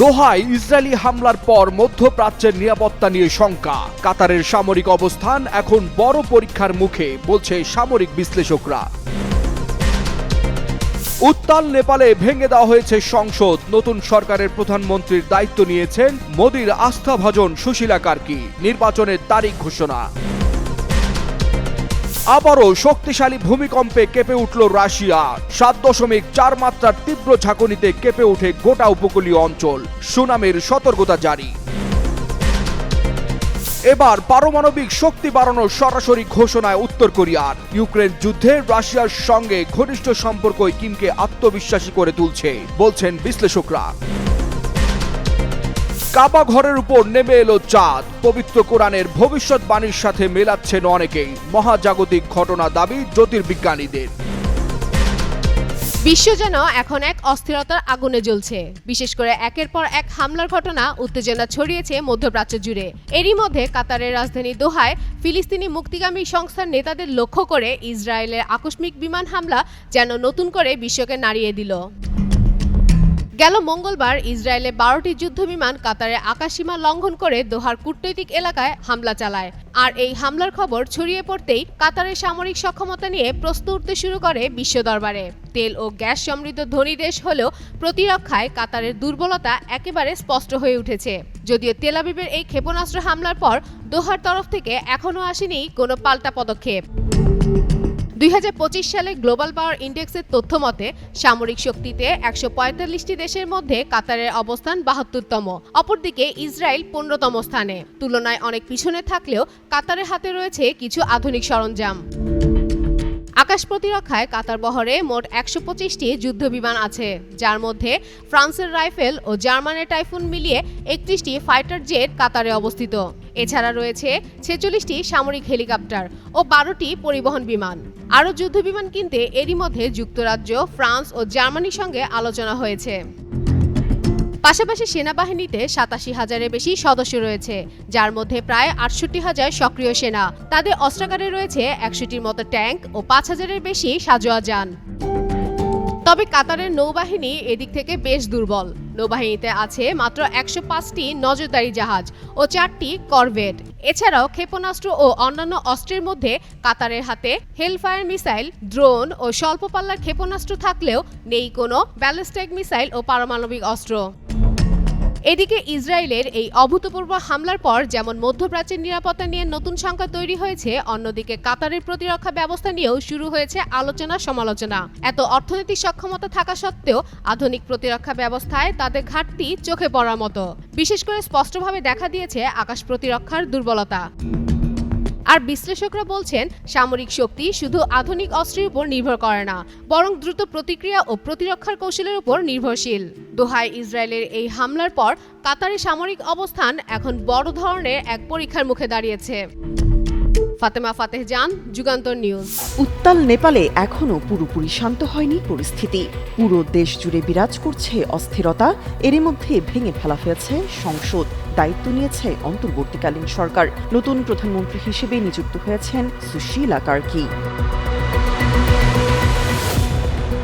দোহায় ইসরায়েলি হামলার পর মধ্যপ্রাচ্যের নিরাপত্তা নিয়ে শঙ্কা। কাতারের সামরিক অবস্থান এখন বড় পরীক্ষার মুখে, বলছে সামরিক বিশ্লেষকরা। উত্তাল নেপালে ভেঙে দেওয়া হয়েছে সংসদ। নতুন সরকারের প্রধানমন্ত্রীর দায়িত্ব নিয়েছেন মোদীর আস্থাভাজন সুশীলা কার্কি। নির্বাচনের তারিখ ঘোষণা। আবারও শক্তিশালী ভূমিকম্পে কেঁপে উঠল রাশিয়া। সাত দশমিক চার মাত্রার তীব্র ঝাঁকুনিতে কেঁপে ওঠে গোটা উপকূলীয় অঞ্চল। সুনামের সতর্কতা জারি। এবার পারমাণবিক শক্তি বাড়ানোর সরাসরি ঘোষণায় উত্তর কোরিয়ার ইউক্রেন যুদ্ধে রাশিয়ার সঙ্গে ঘনিষ্ঠ সম্পর্কই কিমকে আত্মবিশ্বাসী করে তুলছে, বলছেন বিশ্লেষকরা। কাবা ঘরের উপর নেমে এলো চাঁদ। পবিত্র কোরআনের ভবিষ্যৎবাণীর সাথে মেলাচ্ছেন অনেকেই। মহাজাগতিক ঘটনা দাবি জ্যোতির্বিজ্ঞানীদের। বিশ্ব যেন এখন এক অস্থিরতার আগুনে জ্বলছে। বিশেষ করে একের পর এক হামলার ঘটনা উত্তেজনা ছড়িয়েছে মধ্যপ্রাচ্য জুড়ে। এরই মধ্যে কাতারের রাজধানী দোহায় ফিলিস্তিনি মুক্তিগামী সংস্থার নেতাদের লক্ষ্য করে ইসরায়েলের আকস্মিক বিমান হামলা যেন নতুন করে বিশ্বকে নাড়িয়ে দিল। গেল মঙ্গলবার ইসরায়েলে বারোটি যুদ্ধবিমান কাতারের আকাশসীমা লঙ্ঘন করে দোহার কূটনৈতিক এলাকায় হামলা চালায়। আর এই হামলার খবর ছড়িয়ে পড়তেই কাতারের সামরিক সক্ষমতা নিয়ে প্রশ্ন উঠতে শুরু করে বিশ্ব দরবারে। তেল ও গ্যাস সমৃদ্ধ ধনী দেশ হলেও প্রতিরক্ষায় কাতারের দুর্বলতা একেবারে স্পষ্ট হয়ে উঠেছে। যদিও তেলাবিবের এই ক্ষেপণাস্ত্র হামলার পর দোহার তরফ থেকে এখনও আসেনি কোনো পাল্টা পদক্ষেপ। দুই হাজার পঁচিশ সালে গ্লোবাল পাওয়ার ইন্ডেক্সের তথ্য মতে, সামরিক শক্তিতে একশো দেশের মধ্যে কাতারের অবস্থান বাহাত্তরতম। অপরদিকে ইসরায়েল পনেরোতম স্থানে। তুলনায় অনেক পিছনে থাকলেও কাতারের হাতে রয়েছে কিছু আধুনিক সরঞ্জাম। আকাশ প্রতিরক্ষায় কাতার বহরে মোট একশো পঁচিশটি যুদ্ধ বিমান আছে, যার মধ্যে ফ্রান্সের রাইফেল ও জার্মানের টাইফুন মিলিয়ে একত্রিশটি ফাইটার জেট কাতারে অবস্থিত। এছাড়া রয়েছে ছেচল্লিশটি সামরিক হেলিকপ্টার ও বারোটি পরিবহন বিমান। আরও যুদ্ধ বিমান কিনতে এরই মধ্যে যুক্তরাজ্য, ফ্রান্স ও জার্মানির সঙ্গে আলোচনা হয়েছে। পাশাপাশি সেনাবাহিনীতে সাতাশি হাজারের বেশি সদস্য রয়েছে, যার মধ্যে প্রায় আটষট্টি হাজার সক্রিয় সেনা। তাদের অস্ত্রাগারে রয়েছে একশোটির মতো ট্যাঙ্ক ও পাঁচ হাজারের বেশি সাজোয়া যান। তবে কাতারের নৌবাহিনী এদিক থেকে বেশ দুর্বল। নৌবাহিনীতে আছে মাত্র একশো পাঁচটি নজরদারি জাহাজ ও চারটি করভেট। এছাড়াও ক্ষেপণাস্ত্র ও অন্যান্য অস্ত্রের মধ্যে কাতারের হাতে হেলফায়ার মিসাইল, ড্রোন ও স্বল্প পাল্লার ক্ষেপণাস্ত্র থাকলেও নেই কোনো ব্যালিস্টিক মিসাইল ও পারমাণবিক অস্ত্র। এদিকে ইসরায়েলের এই অভূতপূর্ব হামলার পর যেমন মধ্যপ্রাচ্যের নিরাপত্তা নিয়ে নতুন সংখ্যা তৈরি হয়েছে, অন্যদিকে কাতারের প্রতিরক্ষা ব্যবস্থা নিয়েও শুরু হয়েছে আলোচনা সমালোচনা। এত অর্থনৈতিক সক্ষমতা থাকা সত্ত্বেও আধুনিক প্রতিরক্ষা ব্যবস্থায় তাদের ঘাটতি চোখে পড়ার মতো। বিশেষ করে স্পষ্টভাবে দেখা দিয়েছে আকাশ প্রতিরক্ষার দুর্বলতা। আর বিশ্লেষকরা বলছেন, সামরিক শক্তি শুধু আধুনিক অস্ত্রের উপর নির্ভর করে না, বরং দ্রুত প্রতিক্রিয়া ও প্রতিরক্ষার কৌশলের উপর নির্ভরশীল। দোহায় ইসরায়েলের এই হামলার পর কাতারের সামরিক অবস্থান এখন বড় ধরনের এক পরীক্ষার মুখে দাঁড়িয়েছে। ফাতেমা ফাতেহ জান, যুগান্তর নিউজ। উত্তাল নেপালে এখনও পুরোপুরি শান্ত হয়নি পরিস্থিতি। পুরো দেশ জুড়ে বিরাজ করছে অস্থিরতা, এরই মধ্যে ভেঙে ফেলা হয়েছে সংসদ। দায়িত্ব নিয়েছে অন্তর্বর্তীকালীন সরকার। নতুন প্রধানমন্ত্রী হিসেবে নিযুক্ত হয়েছেন সুশীলা কার্কি।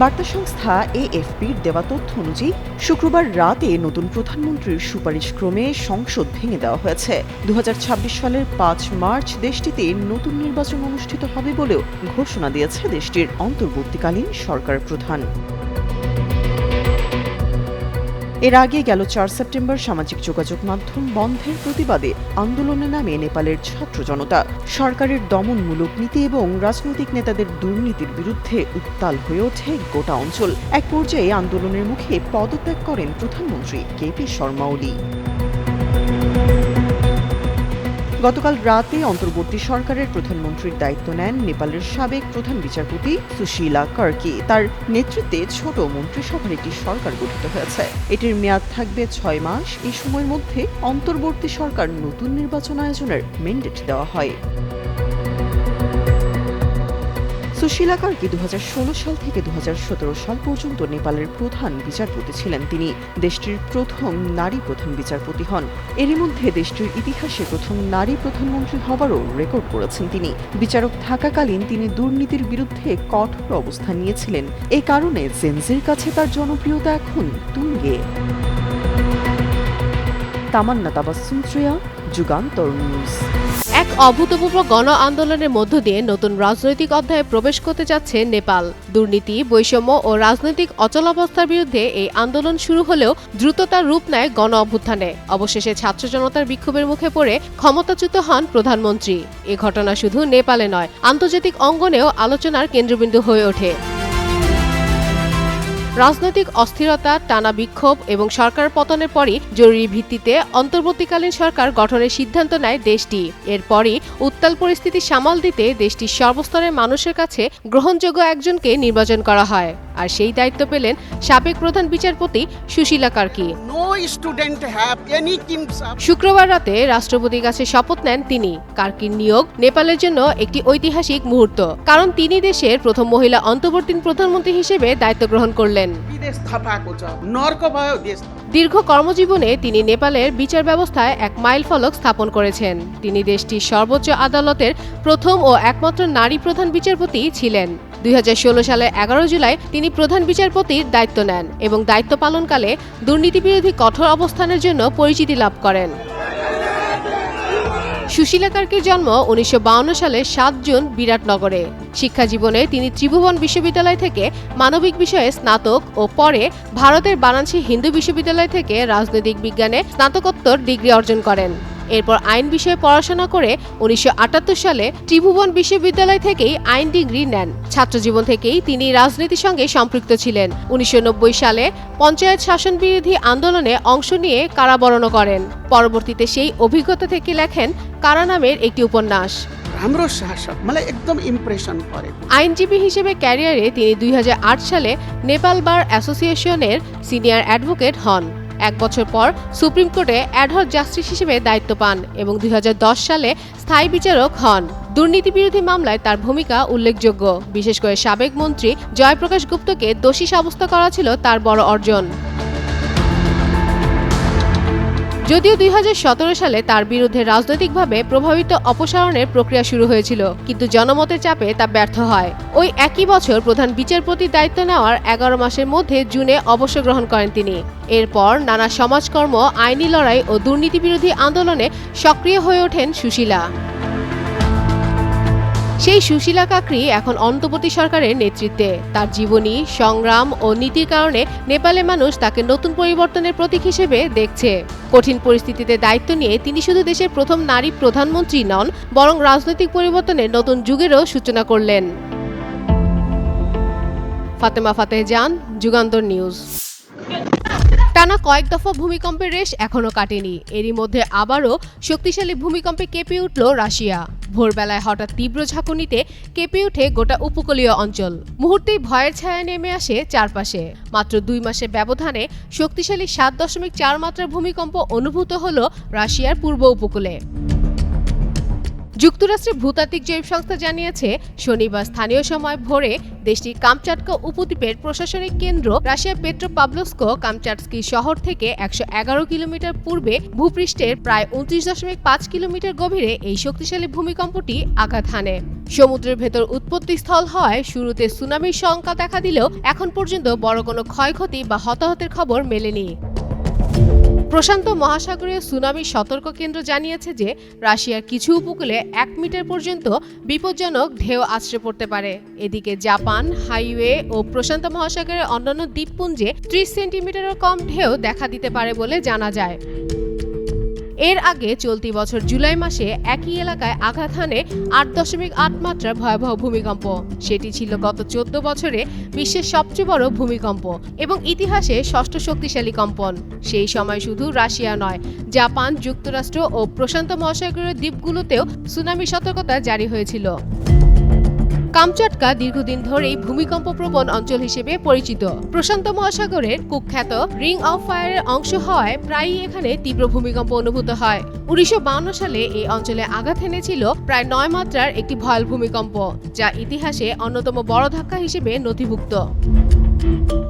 বার্তা সংস্থা এএফপির দেওয়া তথ্য অনুযায়ী, শুক্রবার রাতে নতুন প্রধানমন্ত্রীর সুপারিশ ক্রমে সংসদ ভেঙে দেওয়া হয়েছে। দু হাজার ছাব্বিশ সালের পাঁচ মার্চ দেশটিতে নতুন নির্বাচন অনুষ্ঠিত হবে বলেও ঘোষণা দিয়েছে দেশটির অন্তর্বর্তীকালীন সরকার প্রধান। এর আগে গেল চার সেপ্টেম্বর সামাজিক যোগাযোগ মাধ্যম বন্ধের প্রতিবাদে আন্দোলনে নামে নেপালের ছাত্র জনতা। সরকারের দমনমূলক নীতি এবং রাজনৈতিক নেতাদের দুর্নীতির বিরুদ্ধে উত্তাল হয়ে ওঠে গোটা অঞ্চল। এক পর্যায়ে আন্দোলনের মুখে পদত্যাগ করেন প্রধানমন্ত্রী কে পি শর্মা ওলি। গতকাল রাতে অন্তর্বর্তী সরকারের প্রধানমন্ত্রীর দায়িত্ব নেন নেপালের সাবেক প্রধান বিচারপতি সুশীলা কার্কি। তার নেতৃত্বে ছোট মন্ত্রিসভার একটি সরকার গঠিত হয়েছে। এটির মেয়াদ থাকবে ছয় মাস। এই সময়ের মধ্যে অন্তর্বর্তী সরকার নতুন নির্বাচন আয়োজনের মেন্ডেট দেওয়া হয়। সুশীলা কার্কি দু সাল থেকে দুহাজার সতেরো সাল পর্যন্ত নেপালের প্রধান বিচারপতি ছিলেন তিনি। দেশটির প্রথম নারী প্রধান বিচারপতি হন। এরই মধ্যে দেশটির ইতিহাসে প্রথম নারী প্রধানমন্ত্রী হবারও রেকর্ড করেছেন তিনি। বিচারক থাকাকালীন তিনি দুর্নীতির বিরুদ্ধে কঠোর অবস্থান নিয়েছিলেন। এ কারণে জেনজির কাছে তার জনপ্রিয়তা এখন তুঙ্গে। তামান্না তাবাসসুম শ্রেয়া, যুগান্তর নিউজ। অভূতপূর্ব গণ আন্দোলনের মধ্য দিয়ে নতুন রাজনৈতিক অধ্যায়ে প্রবেশ করতে যাচ্ছে নেপাল। দুর্নীতি, বৈষম্য ও রাজনৈতিক অচলাবস্থার বিরুদ্ধে এই আন্দোলন শুরু হলেও দ্রুততার রূপ নেয় গণ অভ্যুত্থানে। অবশেষে ছাত্র জনতার বিক্ষোভের মুখে পড়ে ক্ষমতাচ্যুত হন প্রধানমন্ত্রী। এ ঘটনা শুধু নেপালে নয়, আন্তর্জাতিক অঙ্গনেও আলোচনার কেন্দ্রবিন্দু হয়ে ওঠে। রাজনৈতিক অস্থিরতা টানা বিক্ষোভ এবং সরকার পতনের পরই জরুরি ভিত্তিতে অন্তর্বর্তীকালীন সরকার গঠনের সিদ্ধান্ত নেয় দেশটি। এরপরই উত্তাল পরিস্থিতি সামাল দিতে দেশটির সর্বস্তরের মানুষের কাছে গ্রহণযোগ্য একজনকে নির্বাচন করা হয়। আর সেই দায়িত্ব পেলেন সাবেক প্রধান বিচারপতি সুশীলা কার্কি। শুক্রবার রাতে রাষ্ট্রপতির কাছে শপথ নেন তিনি। কার্কির নিয়োগ নেপালের জন্য একটি ঐতিহাসিক মুহূর্ত। কারণ তিনি দেশের প্রথম মহিলা অন্তর্বর্তীন প্রধানমন্ত্রী হিসেবে দায়িত্ব গ্রহণ করলেন। করেন। দীর্ঘ কর্মজীবনে তিনি নেপালের বিচার ব্যবস্থায় এক মাইল ফলক স্থাপন করেছেন। তিনি দেশটির সর্বোচ্চ আদালতের প্রথম ও একমাত্র নারী প্রধান বিচারপতি ছিলেন। দুই সালের এগারো জুলাই তিনি প্রধান বিচারপতির দায়িত্ব নেন এবং দায়িত্ব পালনকালে দুর্নীতি বিরোধী কঠোর অবস্থানের জন্য পরিচিতি লাভ করেন। সুশীলা কার্কের জন্ম উনিশশো সালে সাত জুন বিরাটনগরে। শিক্ষা জীবনে তিনি ত্রিভুবন বিশ্ববিদ্যালয় থেকে মানবিক বিষয়ে স্নাতক ও পরে ভারতের বারাণসী হিন্দু বিশ্ববিদ্যালয় থেকে রাজনৈতিক বিজ্ঞানে স্নাতকোত্তর ডিগ্রি অর্জন করেন। এরপর আইন বিষয়ে পড়াশোনা করে উনিশশো সালে ত্রিভুবন বিশ্ববিদ্যালয় থেকেই আইন ডিগ্রি নেন ছাত্রজীবন থেকেই তিনি রাজনীতির সঙ্গে সম্পৃক্ত ছিলেন উনিশশো সালে পঞ্চায়েত শাসন বিরোধী আন্দোলনে অংশ নিয়ে কারাবরণ করেন পরবর্তীতে সেই অভিজ্ঞতা থেকে লেখেন কারা নামের একটি উপন্যাস राम्रो शासक मलाई एकदम इम्प्रेसन परेको আইনজীবী হিসেবে ক্যারিয়ারে তিনি দুই সালে নেপাল বার অ্যাসোসিয়েশনের সিনিয়র অ্যাডভোকেট হন এক বছর পর সুপ্রিম কোর্টে অ্যাডহক জাস্টিস হিসেবে দায়িত্ব পান এবং দুই হাজার দশ সালে স্থায়ী বিচারক হন। দুর্নীতি বিরোধী মামলায় তার ভূমিকা উল্লেখযোগ্য। বিশেষ করে সাবেক মন্ত্রী জয়প্রকাশ গুপ্তকে দোষী সাব্যস্ত করা ছিল তার বড় অর্জন। যদিও দুই হাজার সতেরো সালে তার বিরুদ্ধে রাজনৈতিকভাবে প্রভাবিত অপসারণের প্রক্রিয়া শুরু হয়েছিল, কিন্তু জনমতের চাপে তা ব্যর্থ হয়। ওই একই বছর প্রধান বিচারপতির দায়িত্ব নেওয়ার এগারো মাসের মধ্যে জুনে অবসর গ্রহণ করেন তিনি। এরপর নানা সমাজকর্ম, আইনি লড়াই ও দুর্নীতি বিরোধী আন্দোলনে সক্রিয় হয়ে ওঠেন সুশীলা। সেই সুশীলা কাকরি এখন অন্তর্বর্তী সরকারের নেতৃত্বে। তার জীবনী, সংগ্রাম ও নীতির কারণে নেপালের মানুষ তাকে নতুন পরিবর্তনের প্রতীক হিসেবে দেখছে। কঠিন পরিস্থিতিতে দায়িত্ব নিয়ে তিনি শুধু দেশের প্রথম নারী প্রধানমন্ত্রী নন, বরং রাজনৈতিক পরিবর্তনের নতুন যুগেরও সূচনা করলেন। ফাতেমা ফাতেহ জান, যুগান্তর নিউজ। টানা কয়েক দফা ভূমিকম্পের রেশ এখনও কাটেনি। এরই মধ্যে আবারও শক্তিশালী ভূমিকম্পে কেঁপে উঠল রাশিয়া। ভোরবেলায় হঠাৎ তীব্র ঝাঁকুনিতে কেঁপে উঠে গোটা উপকূলীয় অঞ্চল। মুহূর্তেই ভয়ের ছায়া নেমে আসে চারপাশে। মাত্র দুই মাসের ব্যবধানে শক্তিশালী সাত দশমিক চার মাত্রার ভূমিকম্প অনুভূত হল রাশিয়ার পূর্ব উপকূলে। যুক্তরাষ্ট্রের ভূতাত্ত্বিক জরিপ সংস্থা জানিয়েছে, শনিবার স্থানীয় সময় ভোরে দেশটির কামচাটকা উপদ্বীপের প্রশাসনিক কেন্দ্র রাশিয়ার পেট্রোপাবলস্কো কামচাটস্কি শহর থেকে একশো এগারো কিলোমিটার পূর্বে ভূপৃষ্ঠের প্রায় উনত্রিশ দশমিক পাঁচ কিলোমিটার গভীরে এই শক্তিশালী ভূমিকম্পটি আঘাত হানে। সমুদ্রের ভেতর উৎপত্তিস্থল হওয়ায় শুরুতে সুনামির শঙ্কা দেখা দিলেও এখন পর্যন্ত বড় কোনো ক্ষয়ক্ষতি বা হতাহতের খবর মেলেনি। প্রশান্ত মহাসাগরীয় সুনামি সতর্ক কেন্দ্র জানিয়েছে যে রাশিয়ার কিছু উপকূলে এক মিটার পর্যন্ত বিপজ্জনক ঢেউ আছড়ে পড়তে পারে। এদিকে জাপান, হাইওয়ে ও প্রশান্ত মহাসাগরের অন্যান্য দ্বীপপুঞ্জে ত্রিশ সেন্টিমিটারের কম ঢেউ দেখা দিতে পারে বলে জানা যায়। এর আগে চলতি বছর জুলাই মাসে একই এলাকায় আঘাত হানে আট দশমিক আট মাত্রার ভয়াবহ ভূমিকম্প। সেটি ছিল গত চোদ্দ বছরে বিশ্বের সবচেয়ে বড় ভূমিকম্প এবং ইতিহাসে ষষ্ঠ শক্তিশালী কম্পন। সেই সময় শুধু রাশিয়া নয়, জাপান, যুক্তরাষ্ট্র ও প্রশান্ত মহাসাগরীয় দ্বীপগুলোতেও সুনামি সতর্কতা জারি হয়েছিল। কামচাটকা দীর্ঘদিন ধরেই ভূমিকম্প প্রবণ অঞ্চল হিসেবে পরিচিত। প্রশান্ত মহাসাগরের কুখ্যাত রিং অফ ফায়ারের অংশ হওয়ায় প্রায়ই এখানে তীব্র ভূমিকম্প অনুভূত হয়। উনিশশো সালে এই অঞ্চলে আঘাত এনেছিল প্রায় নয় মাত্রার একটি ভয়াল ভূমিকম্প, যা ইতিহাসে অন্যতম বড় ধাক্কা হিসেবে নথিভুক্ত।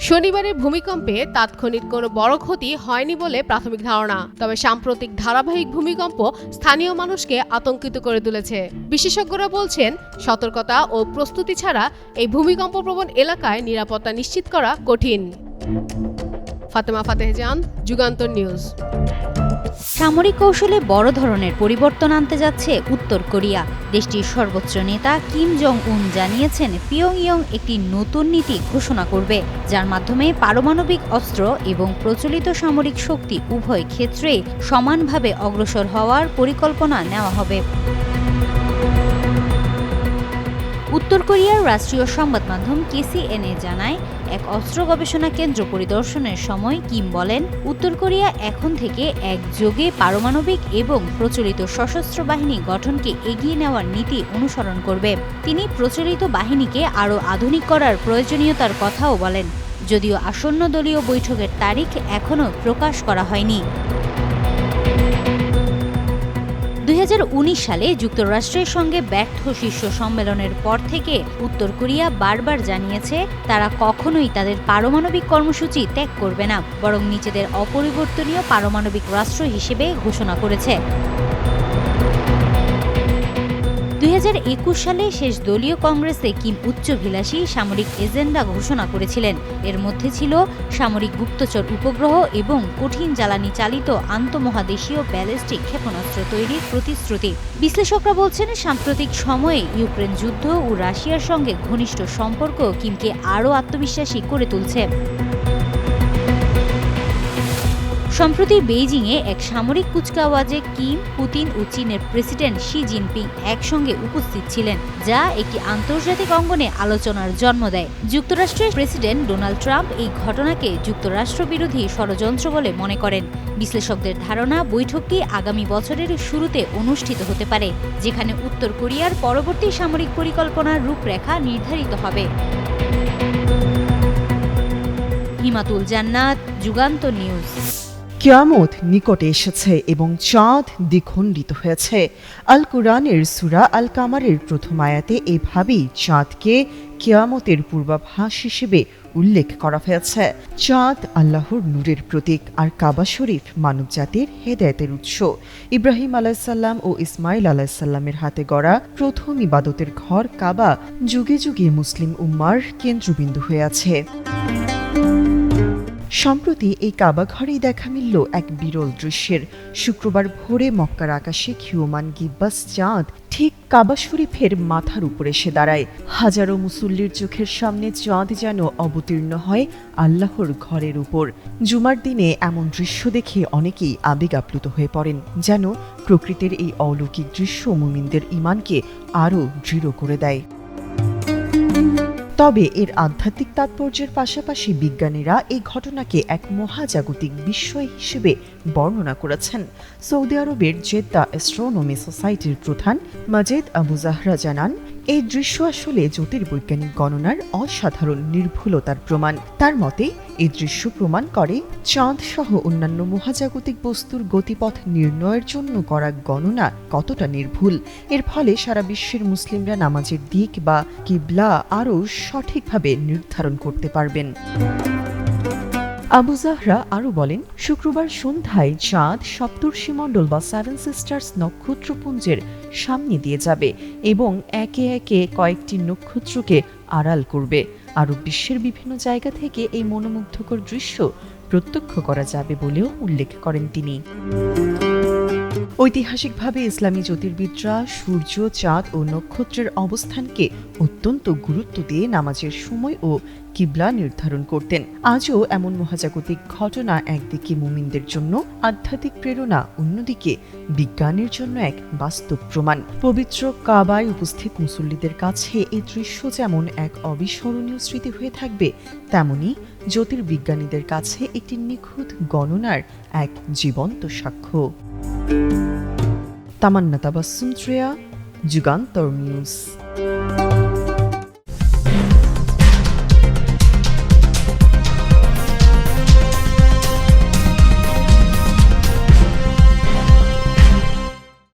শনিবারের ভূমিকম্পে তাৎক্ষণিক কোনো বড় ক্ষতি হয়নি বলে প্রাথমিক ধারণা, তবে সাম্প্রতিক ধারাবাহিক ভূমিকম্প স্থানীয় মানুষকে আতঙ্কিত করে তুলেছে। বিশেষজ্ঞরা বলছেন, সতর্কতা ও প্রস্তুতি ছাড়া এই ভূমিকম্প প্রবণ এলাকায় নিরাপত্তা নিশ্চিত করা কঠিন। ফাতেমা ফাতেহজান যুগান্তর নিউজ। সামরিক কৌশলে বড় ধরনের পরিবর্তন আনতে যাচ্ছে উত্তর কোরিয়া। দেশটির সর্বোচ্চ নেতা কিম জং উন জানিয়েছেন, পিয়ংইয়ং একটি নতুন নীতি ঘোষণা করবে, যার মাধ্যমে পারমাণবিক অস্ত্র এবং প্রচলিত সামরিক শক্তি উভয় ক্ষেত্রে সমানভাবে অগ্রসর হওয়ার পরিকল্পনা নেওয়া হবে। উত্তর কোরিয়ার রাষ্ট্রীয় সংবাদ মাধ্যম কেসিএনএ জানায়, এক অস্ত্র গবেষণা কেন্দ্র পরিদর্শনের সময় কিম বলেন, উত্তর কোরিয়া এখন থেকে একযোগে পারমাণবিক এবং প্রচলিত সশস্ত্র বাহিনী গঠনকে এগিয়ে নেওয়ার নীতি অনুসরণ করবে। তিনি প্রচলিত বাহিনীকে আরও আধুনিক করার প্রয়োজনীয়তার কথাও বলেন, যদিও আসন্ন দলীয় বৈঠকের তারিখ এখনও প্রকাশ করা হয়নি। সালে যুক্তরাষ্ট্রের সঙ্গে ব্যর্থ শীর্ষ সম্মেলনের পর থেকে উত্তর কোরিয়া বারবার জানিয়েছে তারা কখনোই তাদের পারমাণবিক কর্মসূচি ত্যাগ করবে না, বরং নিজেদের অপরিবর্তনীয় পারমাণবিক রাষ্ট্র হিসেবে ঘোষণা করেছে। দুই হাজার একুশ সালে শেষ দলীয় কংগ্রেসে কিম উচ্চভিলাষী সামরিক এজেন্ডা ঘোষণা করেছিলেন। এর মধ্যে ছিল সামরিক গুপ্তচর উপগ্রহ এবং কঠিন জ্বালানি চালিত আন্তমহাদেশীয় ব্যালিস্টিক ক্ষেপণাস্ত্র তৈরির প্রতিশ্রুতি। বিশ্লেষকরা বলছেন, সাম্প্রতিক সময়ে ইউক্রেন যুদ্ধ ও রাশিয়ার সঙ্গে ঘনিষ্ঠ সম্পর্ক কিমকে আরও আত্মবিশ্বাসী করে তুলছে। সম্প্রতি বেইজিংয়ে এক সামরিক কুচকাওয়াজে কিম, পুতিন ও চীনের প্রেসিডেন্ট শি জিনপিং একসঙ্গে উপস্থিত ছিলেন, যা একটি আন্তর্জাতিক অঙ্গনে আলোচনার জন্ম দেয়। যুক্তরাষ্ট্রের প্রেসিডেন্ট ডোনাল্ড ট্রাম্প এই ঘটনাকে যুক্তরাষ্ট্র বিরোধী ষড়যন্ত্র বলে মনে করেন। বিশ্লেষকদের ধারণা, বৈঠকটি আগামী বছরের শুরুতে অনুষ্ঠিত হতে পারে, যেখানে উত্তর কোরিয়ার পরবর্তী সামরিক পরিকল্পনার রূপরেখা নির্ধারিত হবে। হিমাতুল জান্নাত, যুগান্ত নিউজ। কিয়ামত নিকটে এসেছে এবং চাঁদ দ্বিখণ্ডিত হয়েছে। আল কুরআনের সুরা আল কামারের প্রথম আয়াতে এভাবেই চাঁদকে কিয়ামতের পূর্বাভাস হিসেবে উল্লেখ করা হয়েছে। চাঁদ আল্লাহর নূরের প্রতীক আর কাবা শরীফ মানবজাতির হেদায়েতের উৎস। ইব্রাহিম আলাহিসাল্লাম ও ইসমাইল আলাহিসাল্লামের হাতে গড়া প্রথম ইবাদতের ঘর কাবা যুগে যুগে মুসলিম উম্মার কেন্দ্রবিন্দু হয়ে আছে। সম্প্রতি এই কাবা ঘরেই দেখা মিলল এক বিরল দৃশ্যের। শুক্রবার ভোরে মক্কার আকাশে ক্ষিয়মান গিব্বাস চাঁদ ঠিক কাবা শরীফের মাথার উপর এসে দাঁড়ায়। হাজারো মুসল্লির চোখের সামনে চাঁদ যেন অবতীর্ণ হয় আল্লাহর ঘরের উপর। জুমার দিনে এমন দৃশ্য দেখে অনেকেই আবেগ আপ্লুত হয়ে পড়েন, যেন প্রকৃতির এই অলৌকিক দৃশ্য মুমিনদের ইমানকে আরও দৃঢ় করে দেয়। তবে এর আধ্যাত্মিক তাৎপর্যের পাশাপাশি বিজ্ঞানীরা এই ঘটনাকে এক মহাজাগতিক বিস্ময় হিসেবে বর্ণনা করেছেন। সৌদি আরবের জেদ্দা অ্যাস্ট্রোনমি সোসাইটির প্রধান মাজেদ আবু জাহরা জানান এই দৃশ্য আসলে জ্যোতির্বৈজ্ঞানিক গণনার অসাধারণ নির্ভুলতার প্রমাণ। তার মতে, এই দৃশ্য প্রমাণ করে চাঁদ সহ অন্যান্য মহাজাগতিক বস্তুর গতিপথ নির্ণয়ের জন্য করা গণনা কতটা নির্ভুল। এর ফলে সারা বিশ্বের মুসলিমরা নামাজের দিক বা কিবলা আরও সঠিকভাবে নির্ধারণ করতে পারবেন। আবু জাহরা আরও বলেন, শুক্রবার সন্ধ্যায় চাঁদ সপ্তর্ষিমণ্ডল বা সেভেন সিস্টার্স নক্ষত্রপুঞ্জের সামনে দিয়ে যাবে এবং একে একে কয়েকটি নক্ষত্রকে আড়াল করবে। আরও বিশ্বের বিভিন্ন জায়গা থেকে এই মনোমুগ্ধকর দৃশ্য প্রত্যক্ষ করা যাবে বলেও উল্লেখ করেন তিনি। ঐতিহাসিকভাবে ইসলামী জ্যোতির্বিদরা সূর্য, চাঁদ ও নক্ষত্রের অবস্থানকে অত্যন্ত গুরুত্ব দিয়ে নামাজের সময় ও কিবলা নির্ধারণ করতেন। আজও এমন মহাজাগতিক ঘটনা একদিকে মুমিনদের জন্য আধ্যাত্মিক প্রেরণা, অন্যদিকে বিজ্ঞানের জন্য এক বাস্তব প্রমাণ। পবিত্র কাবায় উপস্থিত মুসল্লিদের কাছে এই দৃশ্য যেমন এক অবিস্মরণীয় স্মৃতি হয়ে থাকবে, তেমনি জ্যোতির্বিজ্ঞানীদের কাছে একটি নিখুঁত গণনার এক জীবন্ত সাক্ষ্য। তামান্না তাবাসুম শ্রেয়া যুগান্তর নিউজ